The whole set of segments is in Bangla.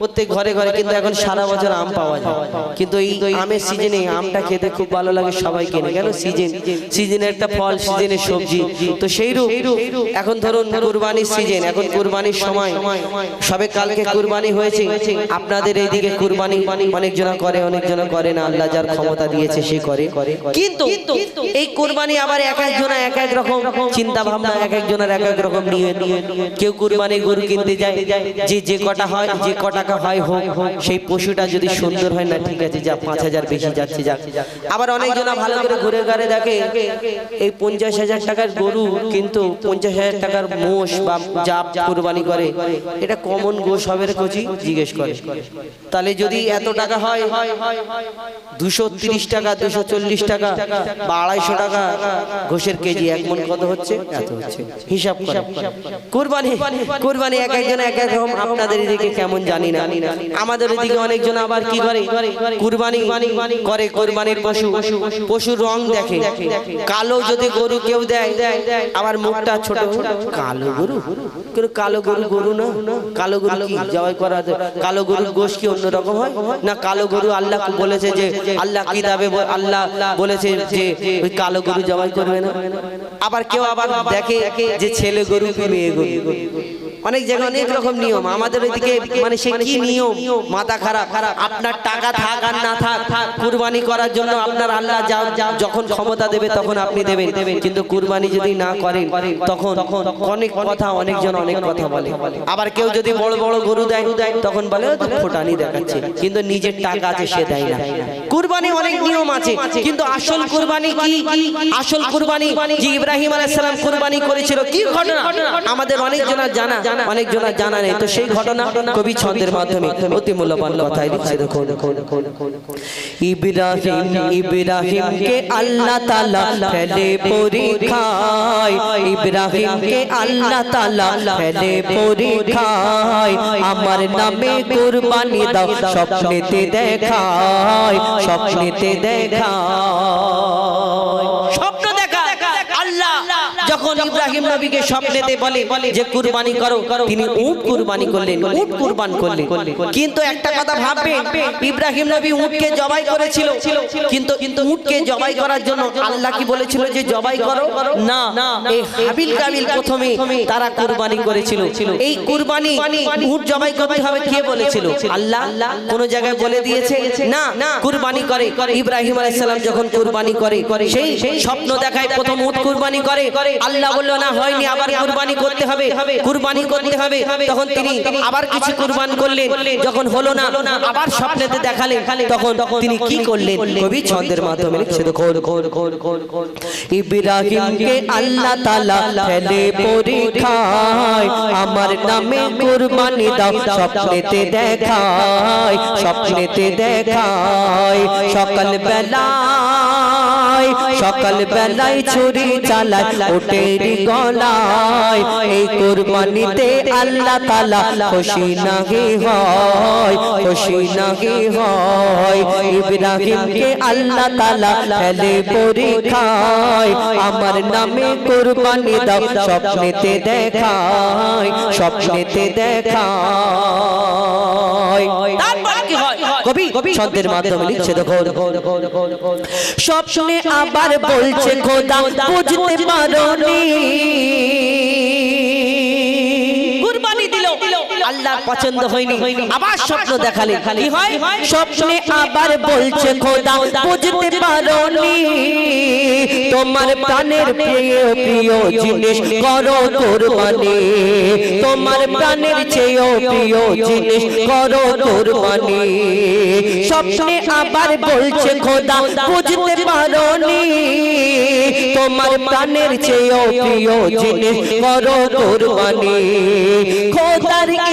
প্রত্যেক ঘরে ঘরে কিন্তু এখন সারা বছর আম পাওয়া যায়। কিন্তু এই আমের সিজনে আমটা খেতে খুব ভালো লাগে সবাই কেনে? কেন সিজন সিজনের একটা ফল সিজনের সবজি। তো সেই রূপ এখন ধরুন কুরবানির সিজন এখন কুরবানির সময়। সবে কালকে কুরবানি হয়েছে। আপনাদের এইদিকে কুরবানি অনেকজনা করে অনেকজনা করে না। আল্লাহ যার ক্ষমতা দিয়েছে সে করে। কিন্তু এই কুরবানি আবার এক একজনা এক এক রকম চিন্তা ভাবনা এক একজনের এক এক রকম নিয়ে কেউ কুরবানি গরু কিনতে যায়। যে যে কটা হয় যে ক টাকা হয় হোক, সেই পশুটা যদি সুন্দর হয় না, ঠিক আছে, যা, পাঁচ হাজার বেশি যাচ্ছে যা আবার অনেকজনা ভালো করে ঘুরে ঘুরে দেখে, এই পঞ্চাশ হাজার টাকার গরু কিন্তু পঞ্চাশ হাজার টাকার মোষ বা জাপ কুরবানি করে, এটা কমন গোস হবে কচি, জিজ্ঞেস করে। তাহলে যদি এত টাকা হয়, দুশো তিরিশ টাকা, দুশো চল্লিশ টাকা বা আড়াইশো টাকা, ঘোষের কেজি এক মন কত হচ্ছে? এত হচ্ছে। হিসাব করে। কুরবানি কুরবানি এক একজন এক এক রকম, আপনাদের এদিকে কেমন জানি না। আমাদের এদিকে অনেকজন আবার কি করে? কুরবানি করে কুরবানির পশু। পশুর রং দেখে। কালো যদি গরু কেউ দেয় আবার মুখটা ছোট। কালো গরু? কিন্তু কালো গরু গরু না। কালো গরু কি? জবাই করা কালো গরুর গোশ কি অন্যরকম হয়? না কালো গরু আল্লাহ বলেছে যে আল্লাহ কিতাবে ব- আল্লাহ বলেছে যে ওই কালো গরু জবাই করবে না। আবার কেউ আবার দেখে যে ছেলে গরু কি মেয়ে গরু? অনেক জায়গায় অনেক রকম নিয়ম। আমাদের ওইদিকে মানে সে কি নিয়ম? মাথা খারাপ। আপনার টাকা থাক আর না থাক কুরবানি করার জন্য আপনার আল্লাহ যা- যখন ক্ষমতা দেবে তখন আপনি দেবেন। কিন্তু কুরবানি যদি না করেন তখন অনেক কথা অনেকজন অনেক কথা বলে। আবার কেউ যদি বড় বড় গরু দেয় তখন বলে "ও তো ফোটানি দেখাচ্ছে। কিন্তু নিজের টাকা আছে সে দেয় না। কুরবানি অনেক নিয়ম আছে কিন্তু আসল কুরবানি কি? আসল কুরবানি যে ইব্রাহিম আলাইহিস সালাম কুরবানি? করেছিল কি ঘটনা আমাদের অনেক জনা জানা অনেক জনা জানা নেই। তো সেই ঘটনা কবি ছন্দের মাধ্যমে অতি মূল্যবান কথাই লিখছে। দেখো ইব্রাহিম ইব্রাহিমকে আল্লাহ তাআলা ফেলে পরীক্ষায়। ইব্রাহিমকে আল্লাহ তাআলা ফেলে পরীক্ষায়। আমার নামে কুরবানি দাও। স্বপ্নেতে দেখায়। স্বপ্নেতে দেখায়। স্বপ্ন দেখা। আল্লাহ যখন ইব্রাহিম নবীকে স্বপ্নেতে বলে যে, কুরবানি করো। তিনি উট কুরবানি করলেন, উট কুরবান করলেন। কিন্তু একটা কথা ভাববেন ইব্রাহিম নবী উটকে জবাই করেছিল। কিন্তু কিন্তু উটকে জবাই করার জন্য আল্লাহ কি বলেছিল যে, জবাই করো? না, এই হাবিল কাবিল প্রথমে তারা কুরবানি করেছিল। এই কুরবানি, উট জবাই করতে হবে কে বলেছিল? আল্লাহ কোন জায়গায় বলে দিয়েছে, না, কুরবানি করে। ইব্রাহিম আলাইহিস সালাম যখন কুরবানি করে, সেই স্বপ্ন দেখায় প্রথম উট কুরবানি করে। আল্লাহ বলল না হয়নি আবার কুরবানি করতে হবে কুরবানি করতে হবে তখন তিনি আবার কিছু কুরবান করলেন যখন হলো না আবার স্বপ্নেতে দেখালেন তখন তিনি কি করলেন কবি ছন্দের মাধ্যমে লিখছে ইব্রাহিমকে আল্লাহ তাআলা ফেলে পরীক্ষায় আমার নামে কুরবানি দাও স্বপ্নেতে দেখায় স্বপ্নেতে দেখায় সকাল বেলায় সকাল বেলায় ছুরি চালায় ওটের গলায়। এই কুরবানিতে আল্লাহ তাআলা খুশি নাহি হয়, খুশি নাহি হয়। ইব্রাহিমকে আল্লাহ তাআলা ফেলে পরীক্ষায় আমার নামে কুরবানি দাও, স্বপ্নেতে দেখায় স্বপ্নেতে দেখায়। কবি ছন্দের মাধ্যমে লিখছে দেখো স্বপ্নে আবার বলছে খোদা বুঝতে দিল আল্লাহর পছন্দ হয়নি। আবার স্বপ্ন দেখালে। কি হয়? স্বপ্নে আবার বলছে খোদা বুঝতে পারোনি। তোমার প্রাণের প্রিয় প্রিয় জিনিস করো কুরবানি। তোমার প্রাণের চেয়েও প্রিয় জিনিস করো কুরবানি। স্বপ্নে আবার বলছে খোদা বুঝতে পারোনি। তোমার প্রাণের চেয়েও প্রিয় জিনিস করো কুরবানি। খোদার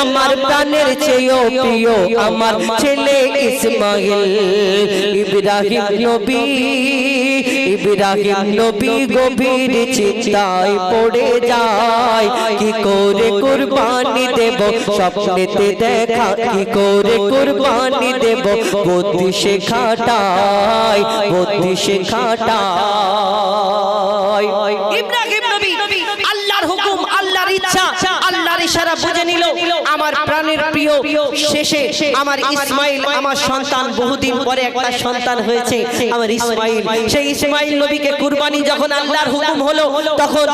আমার প্রাণের চেয়েও প্রিয় আমার ছেলে ইসমাইল। ইব্রাহিম নবী ইব্রাহিম নবী গভীর চিন্তায় পড়ে যায়। কি করে কুরবানি দেব? স্বপ্নেতে দেখা, কি করে কুরবানি দেব? বুদ্ধি শেখাটাই বুদ্ধি শেখাটাই। ইব্রাহিম বুঝে নিল আমার প্রিয় শেষে আমার ইসমাইল আমার সন্তান বহুদিন পরে একটা সন্তান হয়েছে আমার ইসমাইল। সেই ইসমাইল নবীকে কুরবানি যখন আল্লাহর হুকুম হলো তখন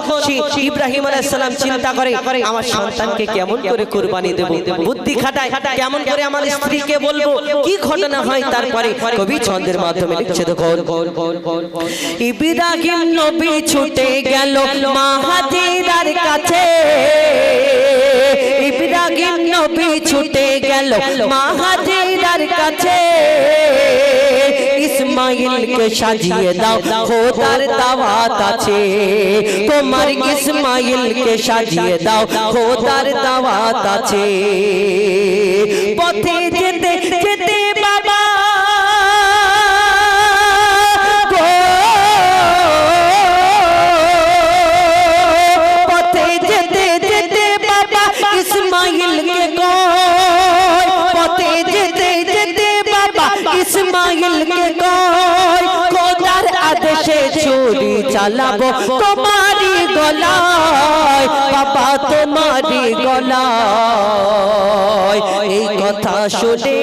ইব্রাহিম আলাইহিস চিন্তা করে আমার সন্তানকে কেমন করে কুরবানি দেব? বুদ্ধি খাটায় কেমন করে আমার স্ত্রীকে বলব কি ঘটনা হয় তারপরে? কবি ছন্দের মাধ্যমে লিখছে দেখো। ইব্রাহিম নবী ছুটে গেল মাহাজিরার কাছে। ইব্রাহিম নবী ছুটে গেল মাহাজিরার কাছে ইসমাইলকে সাজিয়ে দাও খোদার দাওয়াত আছে তোমার ইসমাইলকে সাজিয়ে দাও খোদার দাওয়াত আছে ইসমাইলকে কয়, খোদার আদেশে ছুরি চালাবো তোমারই গলায়, বাবা তোমারই গলায়। এই কথা শুনে,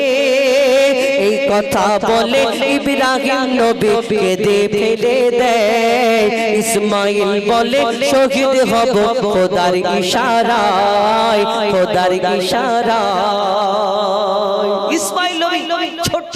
এই কথা বলে ইব্রাহিম নবী কেঁদে ফেলে দেয়। ইসমাইল বলে, শহীদ হব খোদার ইশারায় খোদার ইশারায়। ইসমাইল নবী ছোট্ট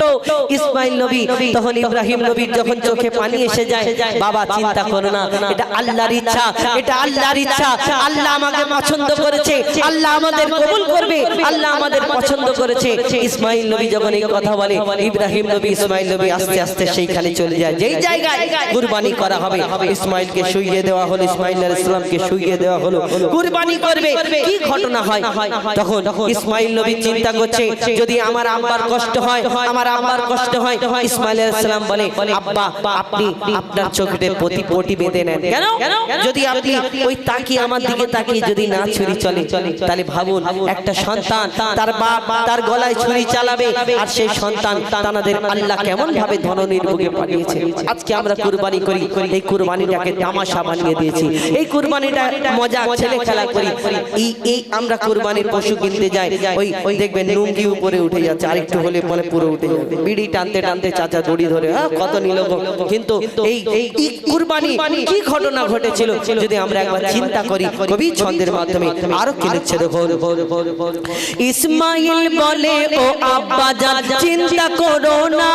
ইসমাইল নবী তখন ইব্রাহিম নবীর যখন চোখে পানি এসে যায় বাবা চিন্তা করো না এটা আল্লাহর ইচ্ছা এটা আল্লাহর ইচ্ছা আল্লাহ আমাকে পছন্দ করেছে আল্লাহ আমাদের কবুল করবে আল্লাহ আমাদের পছন্দ করেছে। ইসমাইল নবী যখন এই কথা বলে ইব্রাহিম নবী ইসমাইল নবী আস্তে আস্তে সেইখানে চলে যায়। যেই জায়গায় কুরবানি করা হবে ইসমাইলকে শুইয়ে দেওয়া হলো ইসমাইল আলাইহিস সালামকে শুইয়ে দেওয়া হলো। কুরবানি করবে কি ঘটনা হয়? তখন ইসমাইল নবী চিন্তা করছে যদি আমার আব্বার কষ্ট হয়, আমার আব্বার কষ্ট হয়। ইসমাইল আলাইহিস সালাম বলে, আব্বা, আপনি আপনার চোখে প্রতি পটি বেঁধে নেন। কেন? যদি আপনি ওই তাকিয়ে আমার দিকে তাকিয়ে যদি না ছুরি চলে, তাহলে ভাবুন, একটা সন্তান তার বাপ তার গলায় ছুরি চালাবে, আর সেই সন্তান তানাদের আল্লাহ কেমন ভাবে ধননির্ভোগে পাঠিয়েছে। আজকে আমরা কুরবানি করি, এই কুরবানিটাকে তামাশা বানিয়ে দিয়েছি। এই কুরবানিটা মজা, ছেলে খেলা করি। এই আমরা কুরবানির পশু কিনতে যাই, ওই, দেখবেন লুঙ্গি উপরে উঠে যাচ্ছে আরেকটু হলে পরে পুরো উঠে বিড়ি টানতে টানতে চাচা দড়ি ধরে হ্যাঁ কত নিল কিন্তু এই এই কুরবানি, কি ঘটনা ঘটেছিল, যদি আমরা একবার চিন্তা করি কবি ছন্দের মাধ্যমে আরও কি লিখছে দেখো ইসমাইল বলে, ও আব্বা জান চিন্তা করো না।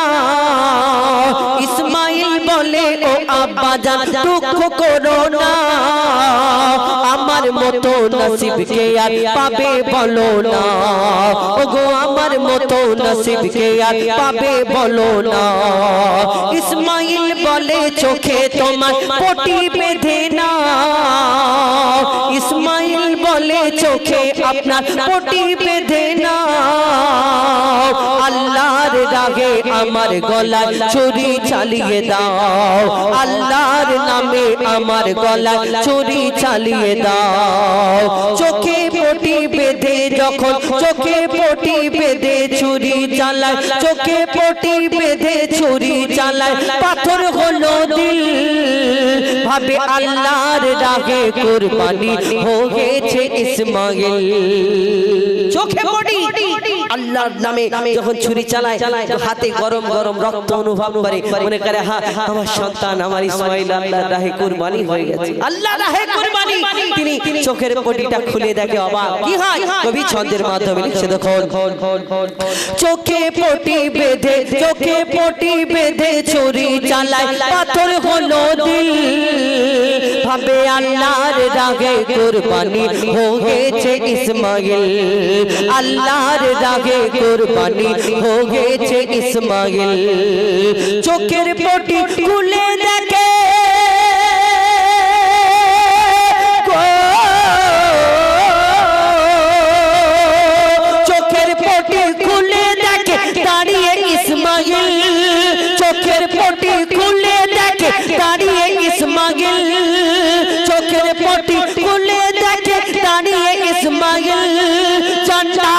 ইসমাইল বলে, ও আব্বা জান দুঃখ করো না। আমার মতো নসিবকে আর পাবে বলো না। ওগো, আমার মতো নসিবকে আর পাবে বলো না। ইসমাইল বলে, চোখে তোমার পটি বেঁধে না। ইসমাইল বলে, চোখে আপনার পটি বেঁধে না। আল্লাহর রাগে আমার গলায় ছুরি চালিয়ে দাও। আল্লাহর নামে আমার গলায় ছুরি চালিয়ে দাও। চোখে পটি বেঁধে, যখন চোখে পটি ছুরি চালায় চোখে পটি বেঁধে ছুরি চালায় পাথর হলো দিল। ভাবে আল্লাহর রাগে কোরবানি হয়েছে ইসমাইল চোখে পটি। আল্লাহর নামে যখন ছুরি চালায় তো হাতে গরম গরম রক্ত অনুভব করে মনে করে হা আমার সন্তান আমার ইসমাইল আল্লাহর রাহে কুরবানি হয়ে গেছে। আল্লাহ রাহে কুরবানি। তিনি চোখের পটিটা খুলে দেখে অবাক। কি হয়? কবি ছন্দের মাধ্যমে লিখছে দেখুন। চোখে পটি বেঁধে চোখে পটি বেঁধে ছুরি চালায়। পাথর হলো দিল। ভাবে আল্লাহর রাগে কুরবানি হয়েছে ইসমাইল আল্লাহর রাগে आगे कुर्बानी हो गए छे इस्माइल। चोकेर पोटी खुले देखे। चोकेर पोटी खुले देखे ताड़ी है इस्माइल। चोकेर पोटी खुले देखे ताड़ी है इस्माइल। चोकेर पोटी खुले देखे ताड़ी है इस्माइल।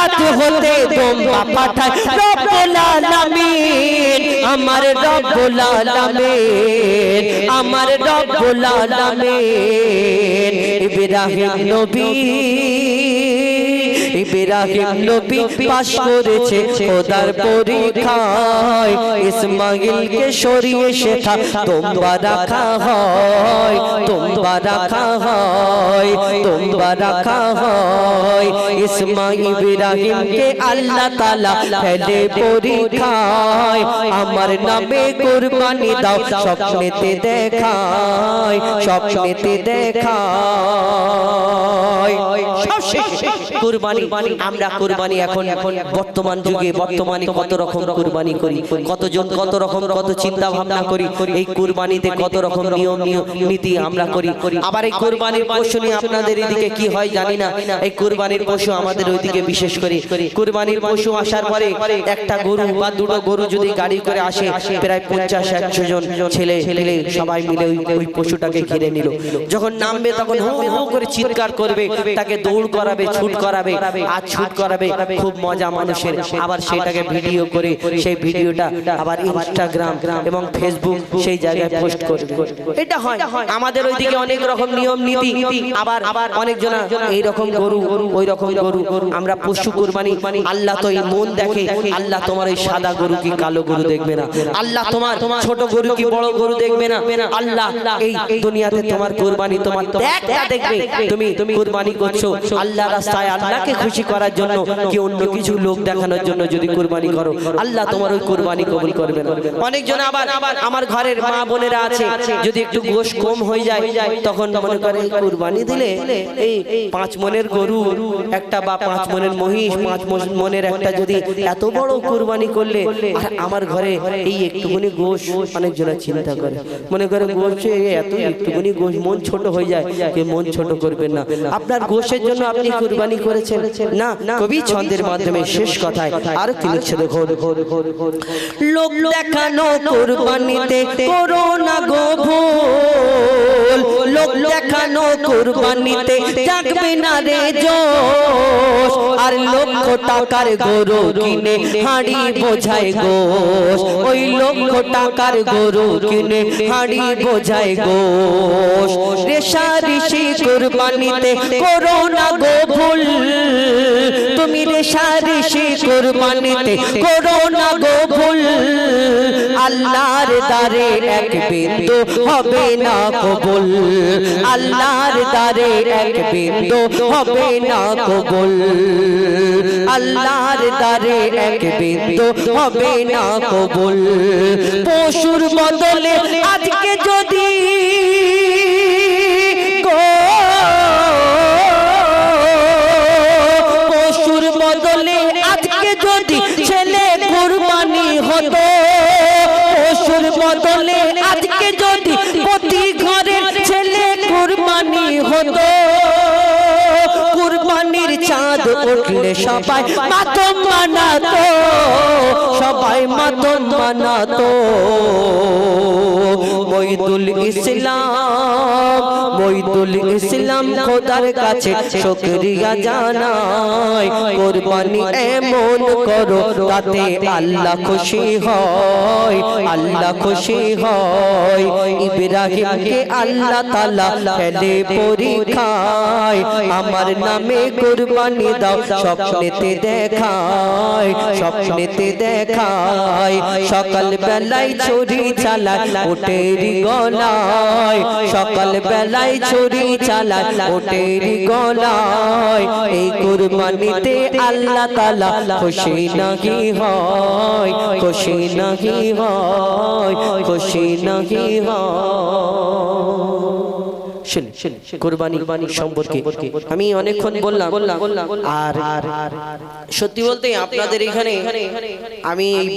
জান্নাত হতে দোম্বা পাঠায়। রব্বুল আলামিন আমার রব্বুল আলামিন আমার রব্বুল আলামিন ইব্রাহিম নবী ইব্রাহিম নবী পাশ করেছে, খোদার পরীক্ষায় ইসমাইলকে সরিয়ে শেখা তোমরা রাখা হয় তোমরা রাখা হয় তোমরা রাখা হয়। ইসমাইল ইব্রাহিমকে আল্লাহ তাআলা ফেলে পরীক্ষায়, আমার নামে কুরবানি দাও, স্বপ্নেতে দেখায় স্বপ্নেতে দেখায়। সব শেষ, কুরবানি। আমরা কুরবানি এখন এখন বর্তমান যুগে বর্তমানে কত রকম কুরবানি করি কতজন কত রকম কত চিন্তা ভাবনা করি এই কুরবানিতে কত রকম নিয়ম নীতি আমরা করি। আবার এই কুরবানির পশু নিয়ে আপনাদের এদিকে কি হয় জানি না। এই কুরবানির পশু আমাদের ওইদিকে বিশেষ করে। কুরবানির পশু আসার পরে একটা গরু বা দুটো গরু যদি গাড়ি করে আসে প্রায় পঞ্চাশ একশো জন ছেলে ছেলে সবাই মিলে ওই ওই পশুটাকে ঘিরে নিল। যখন নামবে তখন হু হু করে চিৎকার করবে তাকে দৌড় করাবে ছুট করাবে আর ছুট করাবে খুব মজা মানুষের। আবার সেটাকে ভিডিও করে সেই ভিডিওটা আবার ইনস্টাগ্রাম এবং ফেসবুক সেই জায়গায় পোস্ট করবে। এটা হয়। আমাদের ওইদিকে অনেক রকম নিয়ম নীতি আবার আবার অনেক জনা এই রকম গরু ওই রকম গরু। আমরা পশু কুরবানি আল্লাহ তো এই মন দেখে আল্লাহ তোমার এই সাদা গরু কি কালো গরু দেখবে না। আল্লাহ তোমার ছোট গরু কি বড় গরু দেখবে না। আল্লাহ এই দুনিয়াতে তোমার কুরবানি তোমার দেখবে তুমি তুমি কুরবানি করছ আল্লাহ রাস্তায় আল্লাহকে খুশি করার জন্য কি অন্য কিছু লোক দেখানোর জন্য যদি কুরবানি করো? আল্লাহ তোমার ওই কুরবানি কবুল করবে না। অনেকজন আবার আমার ঘরের মা বোনেরা আছে যদি একটু গোশ কম হয়ে যায় তখন মনে করে কুরবানি দিলে এই পাঁচ মনের গরু একটা বা পাঁচ মনের মহিষ পাঁচ মনের একটা যদি এত বড় কুরবানি করলে আর আমার ঘরে এই একটুখানি গোশ অনেকজনা চিন্তা করে। মনে করে গোশ এত একটুখানি গোশ মন ছোট হয়ে যায় মন ছোট করবেন না আপনার গোশের জন্য আপনি কুরবানি করেছেন না কবি ছন্দের মাধ্যমে শেষ কথায় আর কি লিখছে দেখো লোক দেখানো কুরবানিতে করো না গো ভুল। লোক দেখানো কুরবানিতে জাগবে না রে জোশ। আর লক্ষ টাকার গরু কিনে হাড়ি বোঝায় গোশ। ওই লক্ষ টাকার গরু কিনে হাড়ি বোঝায় গোশ। রেশা ঋষি কুরবানিতে করো না গো ভুল তুমি রেশা ঋষি কুরবানিতে করো না গো ভুল। আল্লাহর দারে এক বিন্দু হবে না কবুল। আল্লাহর দারে এক বিন্দু হবে না কবুল। আল্লাহর দারে এক বিন্দু হবে না কবুল। পশুর বদলে আজকে যদি সবাই মাতম মানাতো সবাই মাতম মানাতো। মইদুল ইসলাম মইদুল ইসলাম খোদার কাছে শুকরিয়া জানাই। কুরবানি এমন করো তাতে আল্লাহ খুশি হয়, আল্লাহ খুশি হয়। ইব্রাহিমকে আল্লাহ তাআলা ফেলে পরীক্ষায়, আমার নামে কুরবানি দাও, স্বপ্নেতে দেখায় স্বপ্নেতে দেখায়। সকাল বেলায় ছুরি চালায় ওটেরি গলায়, সকাল বেলায় ছুরি চালায়, ওটেরি গলায়, এই কুরবানিতে আল্লাহ তাআলা খুশি নাহি হয়, খুশি নাহি হয়, খুশি নাহি হয়। আমি অনেকক্ষণ বললাম আর আর সত্যি বলতে আপনাদের এখানে আমি এই